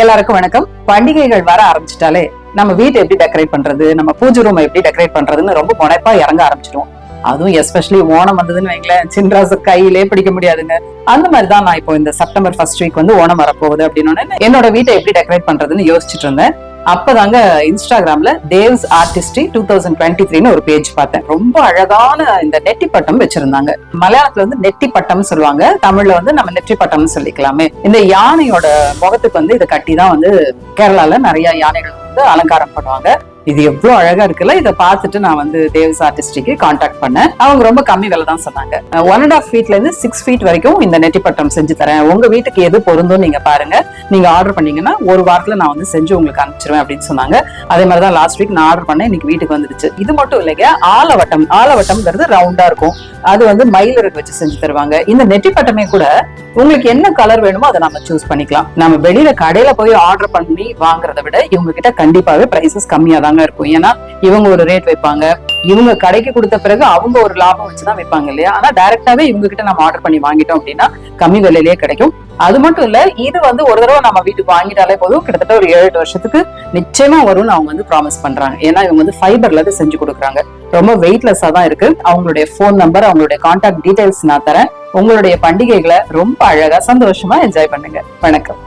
எல்லாருக்கும் வணக்கம். பண்டிகைகள் வர ஆரம்பிச்சிட்டாலே நம்ம வீட்டை எப்படி டெக்கரேட் பண்றது நம்ம பூஜை ரூமை எப்படி டெக்கரேட் பண்றதுன்னு ரொம்ப முனைப்பா இறங்க ஆரம்பிச்சிடும் அதுவும் எஸ்பெஷலி ஓணம் வந்ததுன்னு வைங்களேன் சின்ராசு கையிலே பிடிக்க முடியாதுங்க. அந்த மாதிரி தான் நான் இப்போ இந்த செப்டம்பர் ஃபர்ஸ்ட் வீக் வந்து ஓணம் வரப்போகுது அப்படின்னு என்னோட வீட்டை எப்படி டெக்கரேட் பண்றதுன்னு யோசிச்சுட்டு இருந்தேன். அப்பதாங்க இன்ஸ்டாகிராம்ல Dev's artistry two thousand twenty த்ரீன்னு ஒரு பேஜ் பார்த்தேன். ரொம்ப அழகான இந்த நெட்டி பட்டம் வச்சிருந்தாங்க. மலையாளத்துல வந்து நெட்டி பட்டம் சொல்லுவாங்க. தமிழ்ல வந்து நம்ம நெற்றி பட்டம்னு சொல்லிக்கலாமே. இந்த யானையோட முகத்துக்கு வந்து இதை கட்டி தான் வந்து கேரளால நிறைய யானைகள் வந்து அலங்காரம் பண்ணுவாங்க. இது எவ்வளவு அழகா இருக்குல்ல? இதை பார்த்துட்டு நான் வந்து தேவ்ஸ் ஆர்டிஸ்டிக்கு காண்டாக்ட் பண்ணேன். அவங்க ரொம்ப கம்மி விலை தான் சொன்னாங்க. ஒன் அண்ட் ஆஃப் ஃபீட்ல இருந்து சிக்ஸ் ஃபீட் வரைக்கும் இந்த நெட்டிப்பட்டம் செஞ்சு தரேன். உங்க வீட்டுக்கு எது பொருந்தும் நீங்க பாருங்க. நீங்க ஆர்டர் பண்ணீங்கன்னா ஒரு வாரத்துல நான் வந்து செஞ்சு உங்களுக்கு அனுப்பிச்சிருவேன் அப்படின்னு சொன்னாங்க. அதே மாதிரி தான் லாஸ்ட் வீக் நான் ஆர்டர் பண்ணேன். இன்னைக்கு வீட்டுக்கு வந்துடுச்சு. இது மட்டும் இல்லைங்க ஆலவட்டம். ஆலவட்டம்ங்கிறது ரவுண்டா இருக்கும். அது வந்து மயிலருக்கு வச்சு செஞ்சு தருவாங்க. இந்த நெட்டிப்பட்டமே கூட உங்களுக்கு என்ன கலர் வேணுமோ அதை நம்ம சூஸ் பண்ணிக்கலாம். நம்ம வெளியில கடையில போய் ஆர்டர் பண்ணி வாங்குறத விட இவங்க கிட்ட கண்டிப்பாவே பிரைசஸ் கம்மியா தாங்க இருக்கும். ஏன்னா இவங்க ஒரு ரேட் வைப்பாங்க. இவங்க கடைக்கு கொடுத்த பிறகு அவங்க ஒரு லாபம் வச்சுதான் வைப்பாங்க இல்லையா? ஆனா டைரக்டாவே இவங்க கிட்ட நம்ம ஆர்டர் பண்ணி வாங்கிட்டோம் அப்படின்னா கம்மி விலையிலேயே கிடைக்கும். அது மட்டும் இல்ல இது வந்து ஒரு தடவை நம்ம வீட்டுக்கு வாங்கிட்டாலே போதும். கிட்டத்தட்ட ஒரு ஏழு எட்டு வருஷத்துக்கு நிச்சயமா வரும்னு அவங்க வந்து ப்ராமிஸ் பண்றாங்க. ஏன்னா இவங்க வந்து ஃபைபர்ல இருந்து செஞ்சு கொடுக்குறாங்க. ரொம்ப வெயிட்லெஸ்ஸா தான் இருக்கு. அவங்களுடைய ஃபோன் நம்பர் அவங்களுடைய கான்டாக்ட் டீடைல்ஸ் நான் தரேன். உங்களுடைய பண்டிகைகளை ரொம்ப அழகா சந்தோஷமா என்ஜாய் பண்ணுங்க. வணக்கம்.